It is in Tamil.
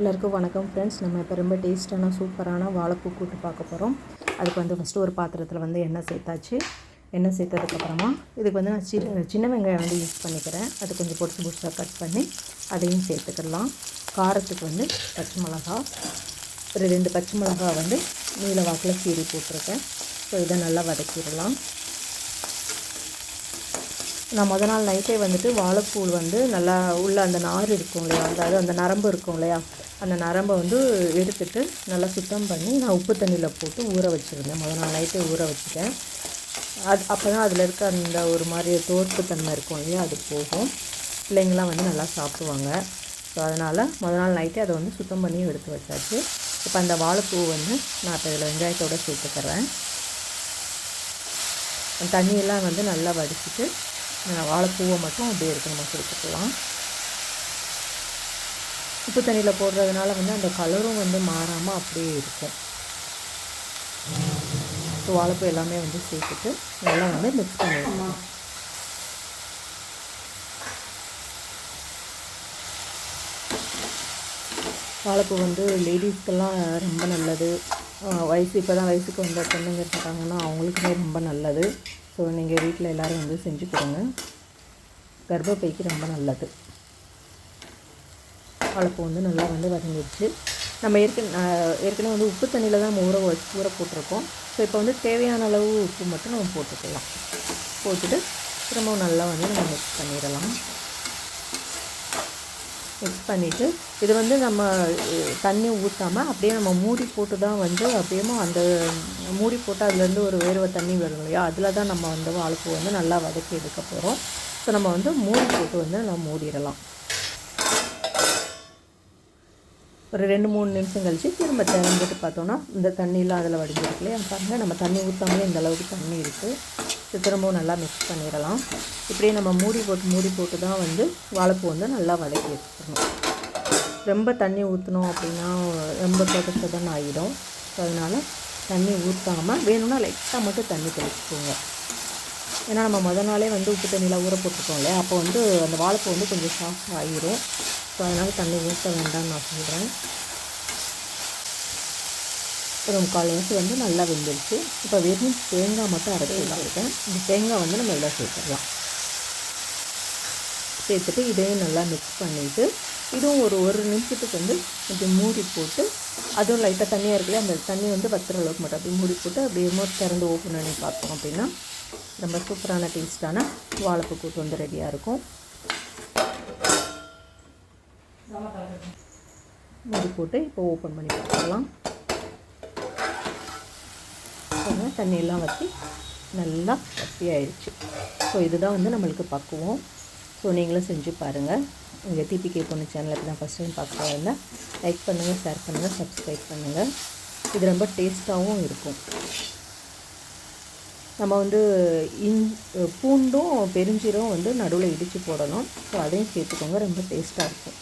எல்லாருக்கும் வணக்கம் ஃப்ரெண்ட்ஸ் நம்ம இப்போ ரொம்ப டேஸ்ட்டான சூப்பரான வாழைப்பூ கூட்டு பார்க்க போகிறோம் அதுக்கு வந்து ஃபஸ்ட்டு ஒரு பாத்திரத்தில் வந்து எண்ணெய் சேர்த்தாச்சு. எண்ணெய் சேர்த்ததுக்கப்புறமா இதுக்கு வந்து நான் சின்ன சின்ன வெங்காயம் வந்து யூஸ் பண்ணிக்கிறேன். அது கொஞ்சம் பொடிச்சு பொடிச்சாக கட் பண்ணி அதையும் சேர்த்துக்கிடலாம் காரத்துக்கு வந்து பச்சை மிளகா ஒரு ரெண்டு பச்சை மிளகா வந்து நீல வாக்கில் கீறி போட்டிருக்கேன். ஸோ இதை நல்லா வதக்கிடலாம். நான் முத நாள் நைட்டே வந்துட்டு வாழைப்பூ வந்து நல்லா உள்ள அந்த நார் இருக்கும் இல்லையா? அதாவது அந்த நரம்பு இருக்கும் இல்லையா? அந்த நரம்பை வந்து எடுத்துட்டு நல்லா சுத்தம் பண்ணி நான் உப்பு தண்ணியில் போட்டு ஊற வச்சுருந்தேன். முத நாள் நைட்டே ஊற வச்சுட்டேன். அது அப்போ தான் அதில் இருக்க அந்த ஒரு மாதிரி தோற்பு தன்மை இருக்கும் இல்லையா? அது போகும். பிள்ளைங்களாம் வந்து நல்லா சாப்பிடுவாங்க. ஸோ அதனால் முத நாள் நைட்டே அதை வந்து சுத்தம் பண்ணி எடுத்து வச்சாச்சு. இப்போ அந்த வாழைப்பூ வந்து நான் இப்போ இதில் வெங்காயத்தோடு சேர்த்துக்கிறேன். தண்ணியெல்லாம் வந்து நல்லா வடிச்சிட்டு வாழைப்பூவை மட்டும் அப்படியே எடுத்து நம்ம கொடுத்துக்கலாம். உப்பு தண்ணியில் போடுறதுனால வந்து அந்த கலரும் வந்து மாறாமல் அப்படியே இருக்கும். ஸோ வாழைப்பூ எல்லாமே வந்து சேர்த்துட்டு நல்லா வந்து மிக்ஸ் பண்ணிடலாம். வாழைப்பூ வந்து லேடிஸ்க்கெல்லாம் ரொம்ப நல்லது. வயசு இப்போ தான் வயசுக்கு வந்த பொண்ணுங்க இருக்காங்கன்னா அவங்களுக்குமே ரொம்ப நல்லது. ஸோ நீங்கள் வீட்டில் எல்லோரும் வந்து செஞ்சு கொடுங்க. கர்ப்பப்பைக்கு ரொம்ப நல்லது. வாழைப்பூ வந்து நல்லா வந்து வதங்கிடுச்சு. நம்ம ஏற்கனவே ஏற்கனவே வந்து உப்பு தண்ணியில் தான் ஊற வச்சு ஊற போட்டிருக்கோம். ஸோ இப்போ வந்து தேவையான அளவு உப்பு மட்டும் நம்ம போட்டுக்கலாம். போட்டுட்டு திரும்பவும் நல்லா வந்து நம்ம மிக்ஸ் பண்ணிடலாம். மிக்ஸ் பண்ணிவிட்டு இது வந்து நம்ம தண்ணி ஊற்றாமல் அப்படியே நம்ம மூடி போட்டு தான் வந்து அப்படியே அந்த மூடி போட்டு அதுலேருந்து ஒரு வேர்வை தண்ணி வரும் இல்லையா? அதில் தான் நம்ம வந்து வாழைப்பூ வந்து நல்லா வதக்கி எடுக்க போகிறோம் ஸோ நம்ம வந்து மூடி போட்டு வந்து நம்ம மூடிடலாம். ஒரு ரெண்டு மூணு நிமிஷம் கழித்து திரும்ப திறந்துட்டு பார்த்தோன்னா இந்த தண்ணியெலாம் அதில் வடிஞ்சிருக்கு இல்லையா? பாருங்கள் நம்ம தண்ணி ஊற்றாமலே இந்த அளவுக்கு தண்ணி இருக்குது திரும்பவும் நல்லா மிக்ஸ் பண்ணிடலாம். இப்படியே நம்ம மூடி போட்டு மூடி போட்டு தான் வந்து வாழைப்பூ வந்து நல்லா வதக்கி வச்சுக்கணும் ரொம்ப தண்ணி ஊற்றணும் அப்படின்னா ரொம்ப சொத சொதன்னு ஆகிடும் ஸோ அதனால் தண்ணி ஊற்றாமல் வேணும்னா லைட்டாக மட்டும் தண்ணி தெளிச்சுக்கோங்க. ஏன்னா நம்ம முத நாளே வந்து உப்பு தண்ணியில் ஊற போட்டுருக்கோம் இல்லையா? அப்போ வந்து அந்த வாழைப்பூ வந்து கொஞ்சம் சாஃப்ட் ஆகிரும் ஸோ அதனால் தண்ணி ஊற்ற வேண்டாம்னு நான் சொல்கிறேன் ஒரு முக்கால் வயசு வந்து நல்லா வெந்துருச்சு. இப்போ வெறும் தேங்காய் மட்டும் அரைச்சி வச்சுருக்கேன். இந்த தேங்காய் வந்து நம்ம எல்லாம் சேர்த்துடலாம். சேர்த்துட்டு இதையும் நல்லா மிக்ஸ் பண்ணிவிட்டு இதுவும் ஒரு ஒரு நிமிஷத்துக்கு வந்து இப்படி மூடி போட்டு அதுவும் லைட்டாக தண்ணியாக இருக்குல்ல அந்த தண்ணி வந்து வத்துற அளவுக்கு மட்டும் அப்படி மூடி போட்டு அப்படியே திறந்து ஓப்பன் பண்ணி பார்த்தோம் அப்படின்னா ரொம்ப சூப்பரான டேஸ்ட்டான வாழைப்பு கூட்டு வந்து ரெடியாக இருக்கும். மூடி போட்டு இப்போ ஓப்பன் பண்ணி பார்த்துக்கலாம் தண்ணியெல்லாம் வற்றி நல்லா வத்தி ஆயிடுச்சு ஸோ இதுதான் வந்து நம்மளுக்கு பக்குவோம். ஸோ நீங்களும் செஞ்சு பாருங்கள் உங்கள் டிபிகே பொண்ணு சேனலுக்கு தான் ஃபஸ்ட் டைம் பார்க்க இருந்தால் லைக் பண்ணுங்கள் ஷேர் பண்ணுங்கள் சப்ஸ்கிரைப் பண்ணுங்கள் இது ரொம்ப டேஸ்ட்டாகவும் இருக்கும். நம்ம வந்து இன் பூண்டும் பெருஞ்சீரும் வந்து நடுவில் இடித்து போடணும். ஸோ அதையும் சேர்த்துக்கோங்க. ரொம்ப டேஸ்ட்டாக இருக்கும்.